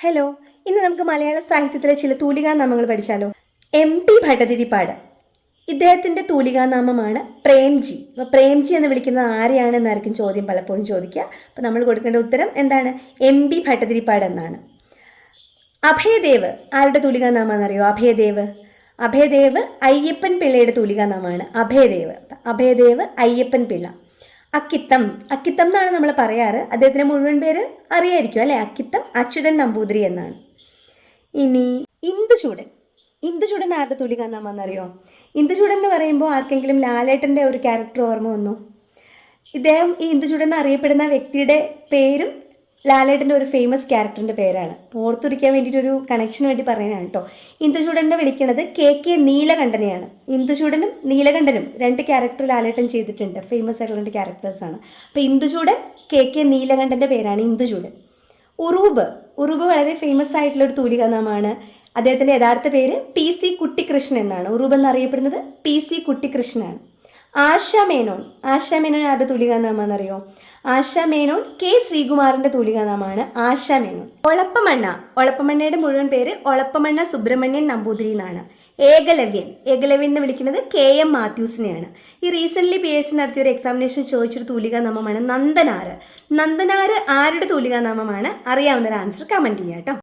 Hello ഇന്ന് നമുക്ക് മലയാള സാഹിത്യത്തിലെ ചില തൂലികാനാമങ്ങൾ പഠിച്ചാലോ? M T Bhattathiripad. ഇദ്ദേഹത്തിന്റെ തൂലികാനാമമാണ് പ്രേംജി. അപ്പോൾ പ്രേംജി എന്ന് വിളിക്കുന്നത് ആരെയാണെന്നായിരിക്കും ചോദ്യം പലപ്പോഴും ചോദിക്കുക. അപ്പോൾ നമ്മൾ കൊടുക്കേണ്ട ഉത്തരം എന്താണ്? എം പി ഭട്ടതിരിപ്പാട് എന്നാണ്. അഭയദേവ് ആരുടെ തൂലികാനാമാണെന്നറിയോ അഭയദേവ്. അഭയദേവ് അയ്യപ്പൻ പിള്ളയുടെ തൂലികാനാമാണ്. അഭയദേവ്. അഭയദേവ് അയ്യപ്പൻ പിള്ള. അക്കിത്തം. അക്കിത്തം എന്നാണ് നമ്മൾ പറയാറ്. അദ്ദേഹത്തിന്റെ മുഴുവൻ പേര് അറിയായിരിക്കും അല്ലേ? അക്കിത്തം അച്യുതൻ നമ്പൂതിരി എന്നാണ്. ഇനി ഇന്ദുചൂടൻ ഇന്ദുചൂടൻ ആരുടെ തൂലികാനാമാണെന്നറിയോ ഇന്ദുചൂടൻ എന്ന് പറയുമ്പോൾ ആർക്കെങ്കിലും ലാലേട്ടന്റെ ഒരു ക്യാരക്ടർ ഓർമ്മ വന്നു? ഇദ്ദേഹം ഈ ഇന്ദുചൂടൻ അറിയപ്പെടുന്ന വ്യക്തിയുടെ പേരും ലാലേട്ടന്റെ ഒരു ഫേമസ് ക്യാരക്ടറിന്റെ പേരാണ്. ഓർത്തുരിക്കാൻ വേണ്ടിയിട്ടൊരു കണക്ഷന് വേണ്ടി പറയുന്നതാണ് കേട്ടോ. ഇന്ദുചൂടനെ വിളിക്കുന്നത് കെ കെ നീലകണ്ഠനെയാണ്. ഇന്ദുചൂടനും നീലകണ്ഠനും രണ്ട് ക്യാരക്ടർ ലാലേട്ടൻ ചെയ്തിട്ടുണ്ട്. ഫേമസ് ആയിട്ടുള്ള രണ്ട് ക്യാരക്ടേഴ്സാണ് അപ്പോൾ ഇന്ദുചൂടൻ കെ കെ നീലകണ്ഠന്റെ പേരാണ് ഇന്ദുചൂടൻ ഉറൂബ് ഉറൂബ് വളരെ ഫേമസ് ആയിട്ടുള്ള ഒരു തൂലികാനാമാണ്. അദ്ദേഹത്തിന്റെ യഥാർത്ഥ പേര് പി സി കുട്ടിക്കൃഷ്ണൻ എന്നാണ്. ഉറൂബ് എന്നറിയപ്പെടുന്നത് പി സി കുട്ടിക്കൃഷ്ണനാണ് ആശ മേനോൻ ആശ മേനോൻ ആരുടെ തൂലികാനാമാണെന്നറിയോ ആശ മേനോൻ കെ ശ്രീകുമാറിന്റെ തൂലികാനാമാണ് ആശ മേനോൻ ഒളപ്പമണ്ണ. ഒളപ്പമണ്ണയുടെ മുഴുവൻ പേര് ഒളപ്പമണ്ണ സുബ്രഹ്മണ്യൻ നമ്പൂതിരി എന്നാണ്. ഏകലവ്യൻ. ഏകലവ്യൻ എന്ന് വിളിക്കുന്നത് കെ എം മാത്യൂസിനെയാണ്. ഈ റീസെന്റ്ലി പി എസ് സി നടത്തിയ ഒരു എക്സാമിനേഷൻ ചോദിച്ചൊരു തൂലികാനാമമാണ് നന്ദനാർ നന്ദനാർ ആരുടെ തൂലികാനാമമാണ്? അറിയാവുന്ന ഒരു ആൻസർ കമന്റ് ചെയ്യാം കേട്ടോ.